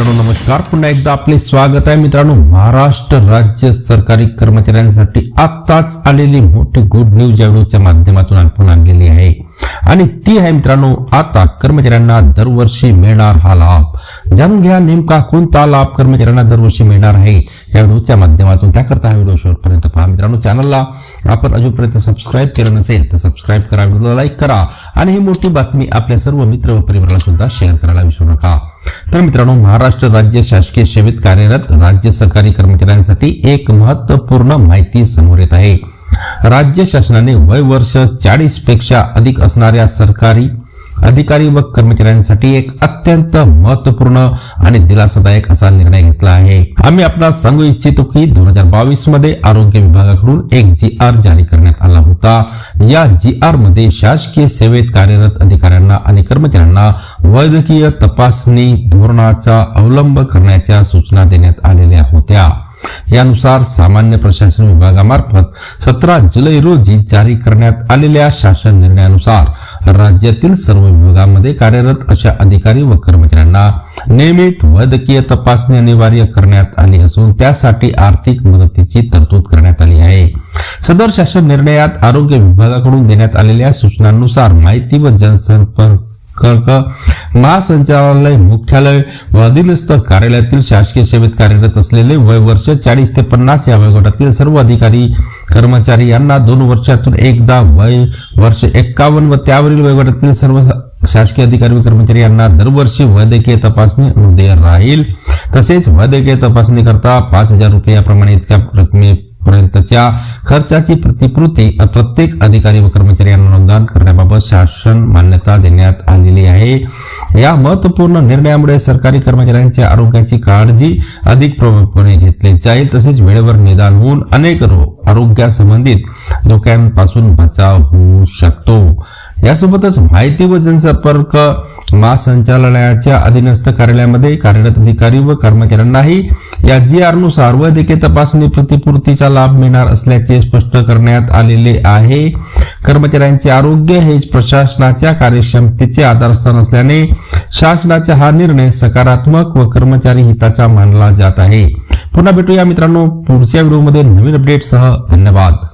मित्रांनो नमस्कार. पुन्हा एकदा आपले स्वागत आहे मित्रांनो. महाराष्ट्र राज्य सरकारी कर्मचाऱ्यांसाठी आत्ताच आलेली मोठी गुड न्यूज या व्हिडिओच्या माध्यमातून आपण आणलेली आहे. आणि ती आहे मित्रांनो आता कर्मचाऱ्यांना दरवर्षी मिळणार हा लाभ. जाणून घ्या नेमका कोणता लाभ कर्मचाऱ्यांना दरवर्षी मिळणार आहे या व्हिडिओच्या माध्यमातून. त्याकरता हा व्हिडिओ शेवटपर्यंत पहा. मित्रांनो चॅनलला आपण अजूनपर्यंत सबस्क्राईब केलं नसेल तर सबस्क्राईब करा व्हिडिओला लाईक करा. आणि ही मोठी बातमी आपल्या सर्व मित्र व परिवाराला सुद्धा शेअर करायला विसरू नका. तर मित्रांनो महाराष्ट्र राज्य शासकीय सेवेत कार्यरत राज्य सरकारी कर्मचाऱ्यांसाठी एक महत्त्वपूर्ण माहिती समोर येत आहे. राज्य शासनाने वय वर्ष चाळीसपेक्षा अधिक असणाऱ्या सरकारी अधिकारी व कर्मचाऱ्यांसाठी एक अत्यंत महत्त्वपूर्ण आणि दिलासादायक असा निर्णय घेतला आहे. आम्ही आपणास सांगू इच्छितो की दोन हजार बावीसमध्ये आरोग्य विभागाकडून एक जी आर जारी करण्यात आला होता. या जी आरमध्ये शासकीय सेवेत कार्यरत अधिकाऱ्यांना आणि कर्मचाऱ्यांना वैद्यकीय तपासणी धोरणाचा अवलंब करण्याच्या सूचना देण्यात आलेल्या होत्या. यानुसार सामान्य प्रशासन विभागामार्फत सतरा जुलै रोजी जारी करण्यात आलेल्या शासन निर्णयानुसार राज्यातील सर्व विभागामध्ये कार्यरत अशा अधिकारी व कर्मचाऱ्यांना नियमित वैद्यकीय तपासणी अनिवार्य करण्यात आली असून त्यासाठी आर्थिक मदतीची तरतूद करण्यात आली आहे. सदर शासन निर्णयात आरोग्य विभागाकडून देण्यात आलेल्या सूचनांनुसार माहिती व जनसंपर्क महासंचालनालय मुख्यालय व अधीनस्थ कार्यालयातील शासकीय सेवेत कार्यरत असलेले वय वर्ष चाळीस ते पन्नास या वयोगटातील सर्व अधिकारी कर्मचारी यांना दोन वर्षातून एकदा वय वर्ष एक्कावन्न व त्यावरील वयोगटातील सर्व शासकीय अधिकारी व कर्मचारी यांना दरवर्षी वैद्यकीय तपासणी अनुदेय राहील. तसेच वैद्यकीय तपासणी करता पाच हजार रुपयाप्रमाणे इतक्या रकमे पर्यंतच्या खर्चाची प्रतिपूर्ती प्रत्येक अधिकारी व कर्मचाऱ्यांना अनुदान करण्याबाबत शासन मान्यता देण्यात आलेली आहे. या महत्त्वपूर्ण निर्णयामुळे सरकारी कर्मचाऱ्यांच्या आरोग्याची काळजी अधिक प्रभावीपणे घेतली जाईल तसेच वेळेवर निदान होऊन अनेक रोग आरोग्यासंबंधित धोक्यांपासून बचाव होऊ शकतो. यासोबतच माहिती व जनसंपर्क महासंचालनालयाच्या अधीनस्थ कार्यालयामध्ये कार्यरत अधिकारी व कर्मचाऱ्यांनाही या जी आरनुसार वैद्यकीय तपासणी प्रतिपूर्तीचा लाभ मिळणार असल्याचे स्पष्ट करण्यात आलेले आहे. कर्मचाऱ्यांचे आरोग्य हेच प्रशासनाच्या कार्यक्षमतेचे आधारस्थान असल्याने शासनाचा हा निर्णय सकारात्मक व कर्मचारी हिताचा मानला जात आहे. पुन्हा भेटूया मित्रांनो पुढच्या व्हिडिओमध्ये नवीन अपडेटसह धन्यवाद.